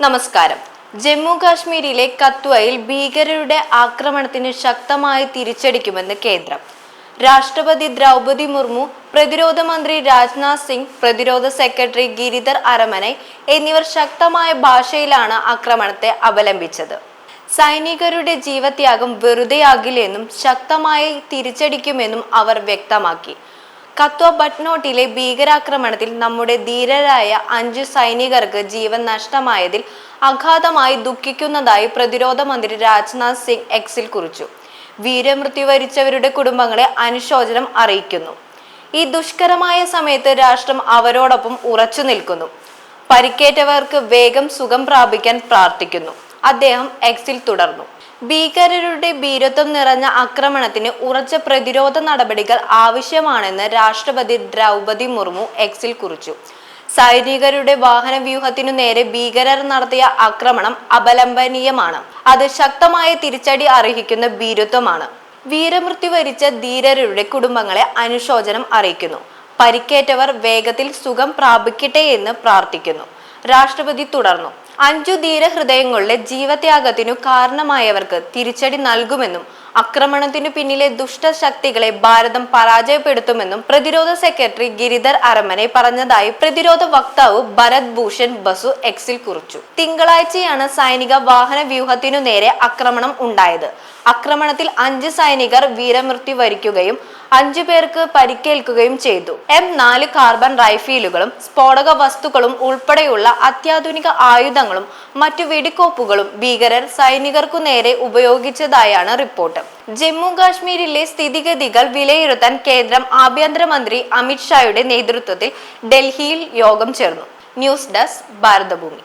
നമസ്കാരം. ജമ്മു കാശ്മീരിലെ കത്വയിൽ ഭീകരരുടെ ആക്രമണത്തിന് ശക്തമായി തിരിച്ചടിക്കുമെന്ന് കേന്ദ്രം. രാഷ്ട്രപതി ദ്രൗപതി മുർമു പ്രതിരോധ മന്ത്രി രാജ്നാഥ് സിംഗ് പ്രതിരോധ സെക്രട്ടറി ഗിരിധർ അരമനെ എന്നിവർ ശക്തമായ ഭാഷയിലാണ് ആക്രമണത്തെ അപലപിച്ചത് സൈനികരുടെ ജീവത്യാഗം വെറുതെയാകില്ലെന്നും ശക്തമായി തിരിച്ചടിക്കുമെന്നും അവർ വ്യക്തമാക്കി. കത്വ ബട്ട്നോട്ടിലെ ഭീകരാക്രമണത്തിൽ നമ്മുടെ ധീരരായ അഞ്ചു സൈനികർക്ക് ജീവൻ നഷ്ടമായതിൽ അഗാധമായി ദുഃഖിക്കുന്നതായി പ്രതിരോധ മന്ത്രി രാജ്നാഥ് സിംഗ് എക്സിൽ കുറിച്ചു. വീരമൃത്യു വരിച്ചവരുടെ കുടുംബങ്ങളെ അനുശോചനം അറിയിക്കുന്നു. ഈ ദുഷ്കരമായ സമയത്ത് രാഷ്ട്രം അവരോടൊപ്പം ഉറച്ചു നിൽക്കുന്നു. പരിക്കേറ്റവർക്ക് വേഗം സുഖം പ്രാപിക്കാൻ പ്രാർത്ഥിക്കുന്നു. അദ്ദേഹം എക്സിൽ തുടർന്നു. ഭീകരരുടെ ഭീരത്വം നിറഞ്ഞ ആക്രമണത്തിന് ഉറച്ച പ്രതിരോധ നടപടികൾ ആവശ്യമാണെന്ന് രാഷ്ട്രപതി ദ്രൗപതി മുർമു എക്സിൽ കുറിച്ചു. സൈനികരുടെ വാഹന വ്യൂഹത്തിനു നേരെ ഭീകരർ നടത്തിയ ആക്രമണം അപലംബനീയമാണ്. അത് ശക്തമായ തിരിച്ചടി അർഹിക്കുന്ന ഭീരത്വമാണ്. വീരമൃത്യു വരിച്ച ധീരരുടെ കുടുംബങ്ങളെ അനുശോചനം അറിയിക്കുന്നു. പരിക്കേറ്റവർ വേഗത്തിൽ സുഖം പ്രാപിക്കട്ടെ എന്ന് പ്രാർത്ഥിക്കുന്നു. രാഷ്ട്രപതി തുടർന്നു. അഞ്ചു ധീരഹൃദയങ്ങളുടെ ജീവത്യാഗത്തിനു കാരണമായവർക്ക് തിരിച്ചടി നൽകുമെന്നും ആക്രമണത്തിനു പിന്നിലെ ദുഷ്ടശക്തികളെ ഭാരതം പരാജയപ്പെടുത്തുമെന്നും പ്രതിരോധ സെക്രട്ടറി ഗിരിധർ അരമനെ പറഞ്ഞതായി പ്രതിരോധ വക്താവ് ഭരത് ഭൂഷൺ ബസു എക്സിൽ കുറിച്ചു. തിങ്കളാഴ്ചയാണ് സൈനിക വാഹന വ്യൂഹത്തിനു നേരെ ആക്രമണം ഉണ്ടായത്. ആക്രമണത്തിൽ അഞ്ച് സൈനികർ വീരമൃത്യു വരിക്കുകയും അഞ്ചു പേർക്ക് പരിക്കേൽക്കുകയും ചെയ്തു. എം നാല് കാർബൺ റൈഫിലുകളും സ്ഫോടക വസ്തുക്കളും ഉൾപ്പെടെയുള്ള അത്യാധുനിക ആയുധങ്ങളും മറ്റു വെടിക്കോപ്പുകളും ഭീകരർ സൈനികർക്കു നേരെ ഉപയോഗിച്ചതായാണ് റിപ്പോർട്ട്. ജമ്മു കാശ്മീരിലെ സ്ഥിതിഗതികൾ വിലയിരുത്താൻ കേന്ദ്രം ആഭ്യന്തരമന്ത്രി അമിത്ഷായുടെ നേതൃത്വത്തിൽ ഡൽഹിയിൽ യോഗം ചേർന്നു. News desk Bharathabhoomi.